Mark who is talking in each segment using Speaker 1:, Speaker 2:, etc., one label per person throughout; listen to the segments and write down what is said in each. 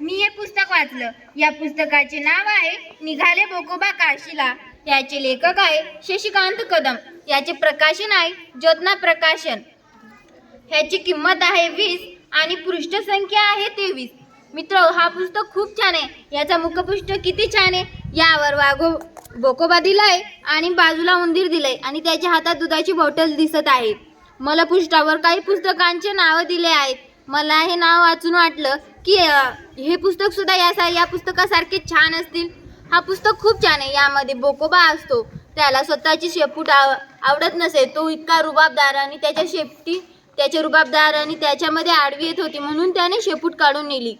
Speaker 1: मी हे पुस्तक वाचलं. या पुस्तकाचे नाव आहे निघाले बोकोबा काशीला. याचे लेखक आहे शशिकांत कदम. याचे प्रकाशन आहे ज्योत्ना प्रकाशन. ह्याची किंमत आहे वीस आणि पृष्ठसंख्या आहे तेवीस. मित्र हा पुस्तक खूप छान आहे. याचा मुखपृष्ठ किती छान आहे? यावर वाघो बोकोबा दिलाय आणि बाजूला उंदीर दिलंय आणि त्याच्या हातात दुधाची बॉटल दिसत आहे. मला पृष्ठावर काही पुस्तकांचे नावं दिले आहेत. मला हे नाव वाचून वाटलं की हे पुस्तक सुद्धा या या पुस्तकासारखे छान असतील. हा पुस्तक खूप छान आहे. यामध्ये बोकोबा असतो. त्याला स्वतःची शेपूट आव आवडत नसेल तो इतका रुबाबदार आणि त्याच्या शेपटी त्याच्या रुबाबदार आणि त्याच्यामध्ये आडवी येत होती म्हणून त्याने शेपूट काढून नेली.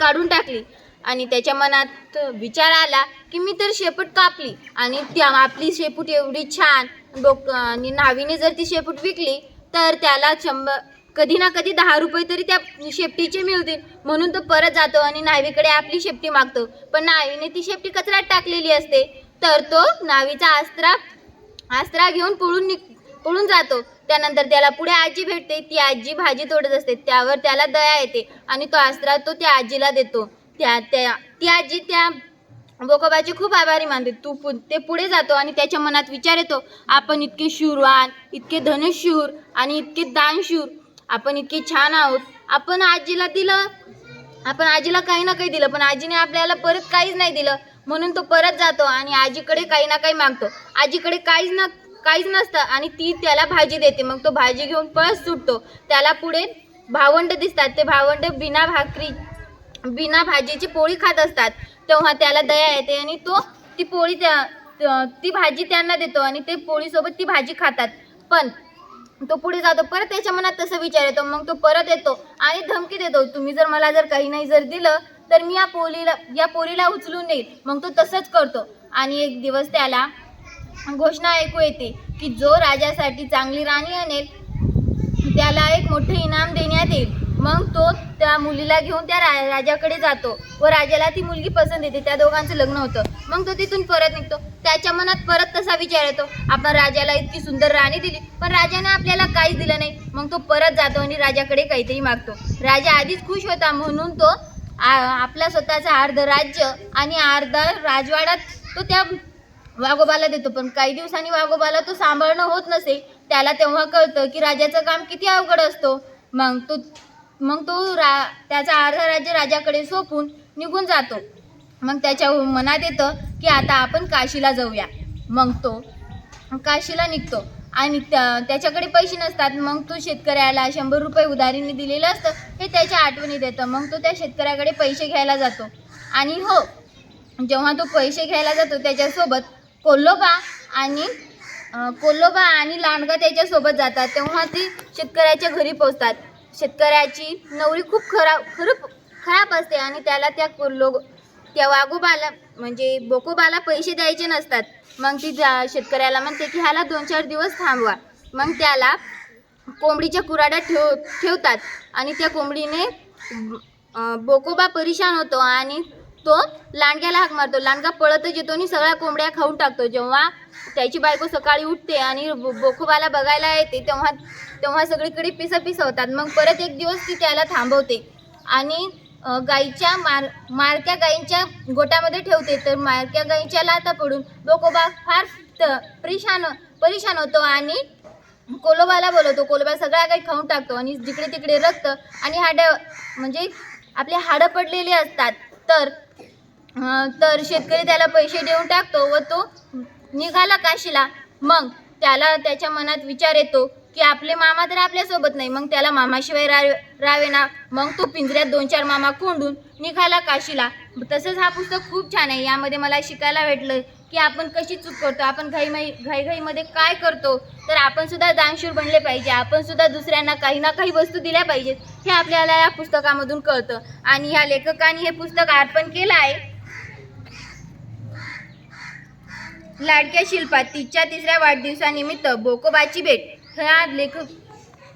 Speaker 1: काढून टाकली. आणि त्याच्या मनात विचार आला की मी तर शेपूट कापली. आणि त्या आपली शेपूट एवढी छान डोक आणि न्हावीने जर ती शेपूट विकली तर त्याला शंभर कधी ना कधी दहा रुपये तरी त्या शेपटीचे मिळतील. म्हणून तो परत जातो आणि न्हावीकडे आपली शेपटी मागतो. पण न्हावीने ती शेपटी कचऱ्यात टाकलेली असते. तर तो न्हावीचा आस्त्रा आस्त्रा घेऊन पळून निघ पळून जातो. त्यानंतर त्याला पुढे आजी भेटते. ती आजी भाजी तोडत असते. त्यावर त्याला दया येते आणि तो आस्त्रा तो त्या आजीला देतो. त्या त्या ती आजी त्या बोकोबाची खूप आभारी मानते. तू पु ते पुढे जातो आणि त्याच्या मनात विचार येतो. आपण इतके शूरवान इतके धनशूर आणि इतके दानशूर आपण इतके छान आहोत. आपण आजीला दिलं. आपण आजीला काही ना काही दिलं पण आजीने आपल्याला परत काहीच नाही दिलं. म्हणून तो परत जातो आणि आजीकडे काही ना काही मागतो. आजीकडे काहीच न काहीच नसतं आणि ती त्याला भाजी देते. मग तो भाजी घेऊन पळत सुटतो. त्याला पुढे भावंड दिसतात. ते भावंड बिना भाकरी बिना भाजीची पोळी खात असतात. तेव्हा त्याला दया येते आणि तो ती पोळी त्या ती भाजी त्यांना देतो आणि ते पोळीसोबत ती भाजी खातात. पण तो पुढे जातो परत त्याच्या मनात तसं विचार येतो मग तो परत येतो आणि धमकी देतो तुम्ही जर मला जर काही नाही जर दिलं तर मी या पोलीला या पोरीला उचलून देईल मग तो तसंच करतो. आणि एक दिवस त्याला घोषणा ऐकू येते की जो राजासाठी चांगली राणी आणेल त्याला एक मोठे इनाम देण्यात येईल. मग तो त्या मुलीला घेऊन त्या रा राजाकडे जातो व राजाला ती मुलगी पसंत येते. त्या दोघांचं लग्न होतं. मग तो तिथून परत निघतो. त्याच्या मनात परत तसा विचार येतो. आपण राजाला इतकी सुंदर राणी दिली पण राजाने आपल्याला काहीच दिलं नाही. मग तो परत जातो आणि राजाकडे काहीतरी मागतो. राजा आधीच खुश होता म्हणून तो आ- आपला स्वतःचा अर्ध राज्य आणि अर्धा राजवाडा तो त्या वाघोबाला देतो. पण काही दिवसांनी वाघोबाला तो सांभाळणं होत नसे. त्याला तेव्हा कळतं की राजाचं काम किती अवघड असतो. मग तो मग तो रा त्याचा अर्धा राज्य राजाकडे सोपून निघून जातो. मग त्याच्या मनात येतं की आता आपण काशीला जाऊया. मग तो काशीला निघतो. आणि त्या त्याच्याकडे पैसे नसतात. मग तो शेतकऱ्याला शंभर रुपये उधारीने दिलेलं असतं. हे त्याच्या आठवणीत येतं. मग तो त्या शेतकऱ्याकडे पैसे घ्यायला जातो. आणि हो जेव्हा तो पैसे घ्यायला जातो त्याच्यासोबत कोल्होबा आणि कोल्लोबा कोल्होबा आणि लांडगा त्याच्यासोबत जातात. तेव्हा ती शेतकऱ्याच्या घरी पोचतात शेतकऱ्याची नवरी खूप खराब खरं खराब असते आणि त्याला त्या लोक त्या वाघोबाला म्हणजे बोकोबाला पैसे द्यायचे नसतात. मग ती जा शेतकऱ्याला म्हणते की ह्याला दोन चार दिवस थांबवा. मग त्याला कोंबडीच्या कुराड्या ठेव ठेवतात. आणि त्या कोंबडीने बोकोबा परेशान होतो आणि तो लांडग्याला हाक मारतो. लांडगा पळतच येतो आणि सगळ्या कोंबड्या खाऊन टाकतो. जेव्हा त्याची बायको सकाळी उठते आणि बो- बोकोबाला बघायला येते तेव्हा तेव्हा सगळीकडे पिसं होतात. मग परत एक दिवस ती त्याला थांबवते आणि गाईच्या मार मारक्या गाईंच्या गोट्यामध्ये ठेवते. तर मारक्या गाईंच्या लाता पडून बोकोबा फार परेशान परेशान होतो आणि कोलोबाला बोलवतो. कोलोबा सगळ्या काही खाऊन टाकतो आणि जिकडे तिकडे रक्त आणि हाडं म्हणजे आपले हाडं पडलेली असतात. तर तर शेतकरी त्याला पैसे देऊन टाकतो व तो निघाला काशीला. मग त्याला त्याच्या मनात विचार येतो की आपले मामा तर आपल्यासोबत नाही मग त्याला मामाशिवाय रा रावे ना मग तो पिंजऱ्यात दोन चार मामा कोंडून निघाला काशीला. तसंच हा पुस्तक खूप छान आहे. यामध्ये मला शिकायला भेटलं की आपण कशी चूक करतो आपण घाईमाई घाईघाईमध्ये काय करतो तर आपण सुद्धा दानशूर बनले पाहिजे. आपण सुद्धा दुसऱ्यांना काही ना काही वस्तू दिल्या पाहिजेत हे आपल्याला या पुस्तकामधून कळतं. आणि ह्या लेखकाने हे पुस्तक अर्पण केलं आहे. लाडक्या शिल्पा तिच्या तिसऱ्या वाढदिवसानिमित्त बोकोबाची भेट. ह्या लेखक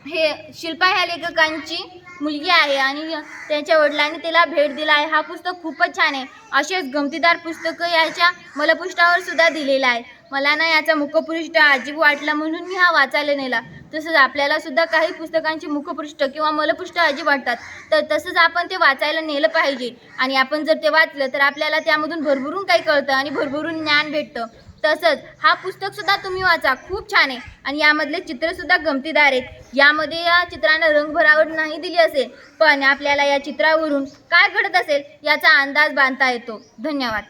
Speaker 1: हे शिल्पा ह्या लेखकांची मुलगी आहे आणि त्यांच्या वडिलांनी तिला भेट दिला आहे. हा पुस्तक खूपच छान आहे. असेच गमतीदार पुस्तकं याच्या मलपृष्ठावर सुद्धा दिलेलं आहे. मला ना याचा मुखपृष्ठ अजीब वाटला म्हणून मी हा वाचायला नेला. तसंच आपल्याला सुद्धा काही पुस्तकांची मुखपृष्ठ किंवा मलपृष्ठ अजीब वाटतात. तर तसंच आपण ते वाचायला नेलं पाहिजे. आणि आपण जर ते वाचलं तर आपल्याला त्यामधून भरभरून काही कळतं आणि भरभरून ज्ञान भेटतं. तसंच हा पुस्तक सुद्धा तुम्ही वाचा. खूप छान आहे. आणि यामधले चित्र सुद्धा गमतीदार आहेत. यामध्ये या चित्रांना रंगभरावट नाही दिली असेल पण आपल्याला या चित्रावरून काय घडत असेल याचा अंदाज बांधता येतो. धन्यवाद.